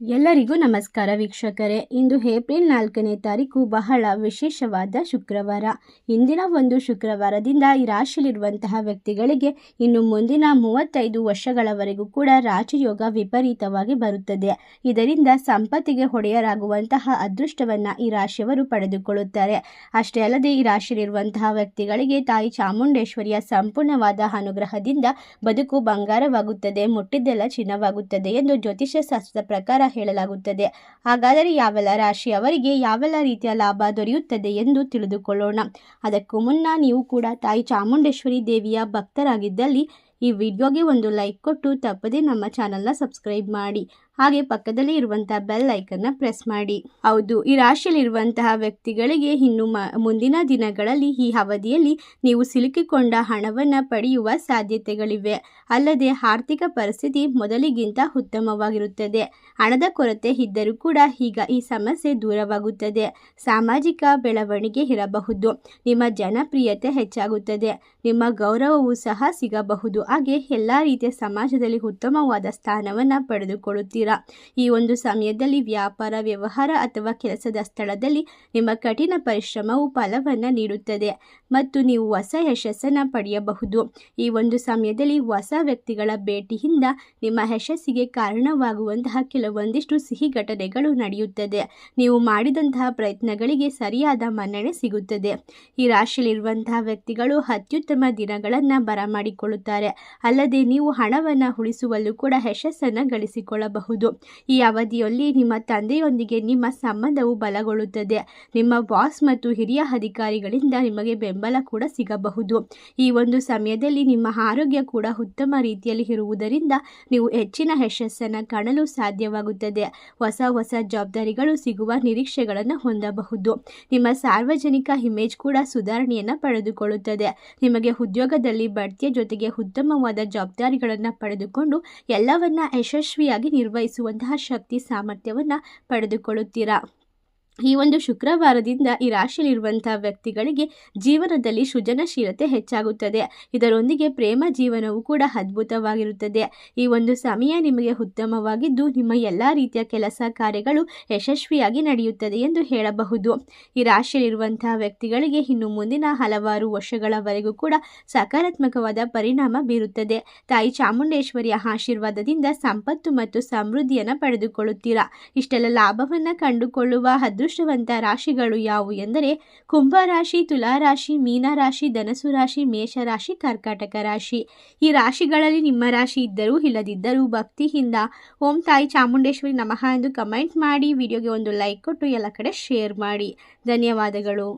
ಎಲ್ಲರಿಗೂ ನಮಸ್ಕಾರ ವೀಕ್ಷಕರೇ. ಇಂದು ಏಪ್ರಿಲ್ ನಾಲ್ಕನೇ ತಾರೀಕು ಬಹಳ ವಿಶೇಷವಾದ ಶುಕ್ರವಾರ. ಇಂದಿನ ಒಂದು ಶುಕ್ರವಾರದಿಂದ ಈ ರಾಶಿಯಲ್ಲಿರುವಂತಹ ವ್ಯಕ್ತಿಗಳಿಗೆ ಇನ್ನು ಮುಂದಿನ ಮೂವತ್ತೈದು ವರ್ಷಗಳವರೆಗೂ ಕೂಡ ರಾಜಯೋಗ ವಿಪರೀತವಾಗಿ ಬರುತ್ತದೆ. ಇದರಿಂದ ಸಂಪತ್ತಿಗೆ ಹೊಡೆಯರಾಗುವಂತಹ ಅದೃಷ್ಟವನ್ನು ಈ ರಾಶಿಯವರು ಪಡೆದುಕೊಳ್ಳುತ್ತಾರೆ. ಅಷ್ಟೇ ಅಲ್ಲದೆ ಈ ರಾಶಿಯಲ್ಲಿರುವಂತಹ ವ್ಯಕ್ತಿಗಳಿಗೆ ತಾಯಿ ಚಾಮುಂಡೇಶ್ವರಿಯ ಸಂಪೂರ್ಣವಾದ ಅನುಗ್ರಹದಿಂದ ಬದುಕು ಬಂಗಾರವಾಗುತ್ತದೆ, ಮುಟ್ಟಿದ್ದೆಲ್ಲ ಚಿನ್ನವಾಗುತ್ತದೆ ಎಂದು ಜ್ಯೋತಿಷ್ಯ ಶಾಸ್ತ್ರದ ಪ್ರಕಾರ ಹೇಳಲಾಗುತ್ತದೆ. ಹಾಗಾದರೆ ಯಾವೆಲ್ಲ ರಾಶಿಯವರಿಗೆ ಯಾವೆಲ್ಲ ರೀತಿಯ ಲಾಭ ದೊರೆಯುತ್ತದೆ ಎಂದು ತಿಳಿದುಕೊಳ್ಳೋಣ. ಅದಕ್ಕೂ ಮುನ್ನ ನೀವು ಕೂಡ ತಾಯಿ ಚಾಮುಂಡೇಶ್ವರಿ ದೇವಿಯ ಭಕ್ತರಾಗಿದ್ದಲ್ಲಿ ಈ ವಿಡಿಯೋಗೆ ಒಂದು ಲೈಕ್ ಕೊಟ್ಟು ತಪ್ಪದೇ ನಮ್ಮ ಚಾನಲ್ನ ಸಬ್ಸ್ಕ್ರೈಬ್ ಮಾಡಿ. ಹಾಗೆ ಪಕ್ಕದಲ್ಲಿ ಇರುವಂತಹ ಬೆಲ್ ಐಕನ್ನ ಪ್ರೆಸ್ ಮಾಡಿ. ಹೌದು, ಈ ರಾಶಿಯಲ್ಲಿರುವಂತಹ ವ್ಯಕ್ತಿಗಳಿಗೆ ಇನ್ನು ಮುಂದಿನ ದಿನಗಳಲ್ಲಿ ಈ ಅವಧಿಯಲ್ಲಿ ನೀವು ಸಿಲುಕಿಕೊಂಡ ಹಣವನ್ನು ಪಡೆಯುವ ಸಾಧ್ಯತೆಗಳಿವೆ. ಅಲ್ಲದೆ ಆರ್ಥಿಕ ಪರಿಸ್ಥಿತಿ ಮೊದಲಿಗಿಂತ ಉತ್ತಮವಾಗಿರುತ್ತದೆ. ಹಣದ ಕೊರತೆ ಇದ್ದರೂ ಕೂಡ ಈಗ ಈ ಸಮಸ್ಯೆ ದೂರವಾಗುತ್ತದೆ. ಸಾಮಾಜಿಕ ಬೆಳವಣಿಗೆ ಇರಬಹುದು. ನಿಮ್ಮ ಜನಪ್ರಿಯತೆ ಹೆಚ್ಚಾಗುತ್ತದೆ. ನಿಮ್ಮ ಗೌರವವೂ ಸಹ ಸಿಗಬಹುದು. ಹಾಗೆ ಎಲ್ಲ ರೀತಿಯ ಸಮಾಜದಲ್ಲಿ ಉತ್ತಮವಾದ ಸ್ಥಾನವನ್ನು ಪಡೆದುಕೊಳ್ಳುತ್ತೀರಾ? ಈ ಒಂದು ಸಮಯದಲ್ಲಿ ವ್ಯಾಪಾರ, ವ್ಯವಹಾರ ಅಥವಾ ಕೆಲಸದ ಸ್ಥಳದಲ್ಲಿ ನಿಮ್ಮ ಕಠಿಣ ಪರಿಶ್ರಮವು ಫಲವನ್ನು ನೀಡುತ್ತದೆ ಮತ್ತು ನೀವು ಹೊಸ ಯಶಸ್ಸನ್ನು ಪಡೆಯಬಹುದು. ಈ ಒಂದು ಸಮಯದಲ್ಲಿ ಹೊಸ ವ್ಯಕ್ತಿಗಳ ಭೇಟಿಯಿಂದ ನಿಮ್ಮ ಯಶಸ್ಸಿಗೆ ಕಾರಣವಾಗುವಂತಹ ಕೆಲವೊಂದಿಷ್ಟು ಸಿಹಿ ಘಟನೆಗಳು ನಡೆಯುತ್ತದೆ. ನೀವು ಮಾಡಿದಂತಹ ಪ್ರಯತ್ನಗಳಿಗೆ ಸರಿಯಾದ ಮನ್ನಣೆ ಸಿಗುತ್ತದೆ. ಈ ರಾಶಿಯಲ್ಲಿರುವಂತಹ ವ್ಯಕ್ತಿಗಳು ಅತ್ಯುತ್ತಮ ದಿನಗಳನ್ನು ಬರಮಾಡಿಕೊಳ್ಳುತ್ತಾರೆ. ಅಲ್ಲದೆ ನೀವು ಹಣವನ್ನು ಉಳಿಸುವಲ್ಲೂ ಕೂಡ ಯಶಸ್ಸನ್ನು ಗಳಿಸಿಕೊಳ್ಳಬಹುದು. ಈ ಅವಧಿಯಲ್ಲಿ ನಿಮ್ಮ ತಂದೆಯೊಂದಿಗೆ ನಿಮ್ಮ ಸಂಬಂಧವು ಬಲಗೊಳ್ಳುತ್ತದೆ. ನಿಮ್ಮ ಬಾಸ್ ಮತ್ತು ಹಿರಿಯ ಅಧಿಕಾರಿಗಳಿಂದ ನಿಮಗೆ ಬೆಂಬಲ ಕೂಡ ಸಿಗಬಹುದು. ಈ ಒಂದು ಸಮಯದಲ್ಲಿ ನಿಮ್ಮ ಆರೋಗ್ಯ ಕೂಡ ಉತ್ತಮ ರೀತಿಯಲ್ಲಿ ಇರುವುದರಿಂದ ನೀವು ಹೆಚ್ಚಿನ ಯಶಸ್ಸನ್ನು ಕಾಣಲು ಸಾಧ್ಯವಾಗುತ್ತದೆ. ಹೊಸ ಹೊಸ ಜವಾಬ್ದಾರಿಗಳು ಸಿಗುವ ನಿರೀಕ್ಷೆಗಳನ್ನು ಹೊಂದಬಹುದು. ನಿಮ್ಮ ಸಾರ್ವಜನಿಕ ಇಮೇಜ್ ಕೂಡ ಸುಧಾರಣೆಯನ್ನು ಪಡೆದುಕೊಳ್ಳುತ್ತದೆ. ನಿಮಗೆ ಉದ್ಯೋಗದಲ್ಲಿ ಬಡ್ತಿಯ ಜೊತೆಗೆ ಉತ್ತಮವಾದ ಜವಾಬ್ದಾರಿಗಳನ್ನು ಪಡೆದುಕೊಂಡು ಎಲ್ಲವನ್ನ ಯಶಸ್ವಿಯಾಗಿ ನಿರ್ವಹಿಸುವಂತಹ ಶಕ್ತಿ ಸಾಮರ್ಥ್ಯವನ್ನು ಪಡೆದುಕೊಳ್ಳುತ್ತೀರಾ? ಈ ಒಂದು ಶುಕ್ರವಾರದಿಂದ ಈ ರಾಶಿಯಲ್ಲಿರುವಂತಹ ವ್ಯಕ್ತಿಗಳಿಗೆ ಜೀವನದಲ್ಲಿ ಸೃಜನಶೀಲತೆ ಹೆಚ್ಚಾಗುತ್ತದೆ. ಇದರೊಂದಿಗೆ ಪ್ರೇಮ ಜೀವನವು ಕೂಡ ಅದ್ಭುತವಾಗಿರುತ್ತದೆ. ಈ ಒಂದು ಸಮಯ ನಿಮಗೆ ಉತ್ತಮವಾಗಿದ್ದು, ನಿಮ್ಮ ಎಲ್ಲ ರೀತಿಯ ಕೆಲಸ ಕಾರ್ಯಗಳು ಯಶಸ್ವಿಯಾಗಿ ನಡೆಯುತ್ತದೆ ಎಂದು ಹೇಳಬಹುದು. ಈ ರಾಶಿಯಲ್ಲಿರುವಂತಹ ವ್ಯಕ್ತಿಗಳಿಗೆ ಇನ್ನು ಮುಂದಿನ ಹಲವಾರು ವರ್ಷಗಳವರೆಗೂ ಕೂಡ ಸಕಾರಾತ್ಮಕವಾದ ಪರಿಣಾಮ ಬೀರುತ್ತದೆ. ತಾಯಿ ಚಾಮುಂಡೇಶ್ವರಿಯ ಆಶೀರ್ವಾದದಿಂದ ಸಂಪತ್ತು ಮತ್ತು ಸಮೃದ್ಧಿಯನ್ನು ಪಡೆದುಕೊಳ್ಳುತ್ತೀರಾ? ಇಷ್ಟೆಲ್ಲ ಲಾಭವನ್ನು ಕಂಡುಕೊಳ್ಳುವ ಅದೃಷ್ಟವಂತ ರಾಶಿಗಳು ಯಾವುವು ಎಂದರೆ ಕುಂಭರಾಶಿ ತುಲಾರಾಶಿ ಮೀನರಾಶಿ ಧನಸು ರಾಶಿ ಮೇಷರಾಶಿ ಕರ್ಕಾಟಕ ರಾಶಿ. ಈ ರಾಶಿಗಳಲ್ಲಿ ನಿಮ್ಮ ರಾಶಿ ಇದ್ದರೂ ಇಲ್ಲದಿದ್ದರೂ ಭಕ್ತಿಯಿಂದ ಓಂ ತಾಯಿ ಚಾಮುಂಡೇಶ್ವರಿ ನಮಃ ಎಂದು ಕಮೆಂಟ್ ಮಾಡಿ, ವಿಡಿಯೋಗೆ ಒಂದು ಲೈಕ್ ಕೊಟ್ಟು ಎಲ್ಲ ಕಡೆ ಶೇರ್ ಮಾಡಿ. ಧನ್ಯವಾದಗಳು.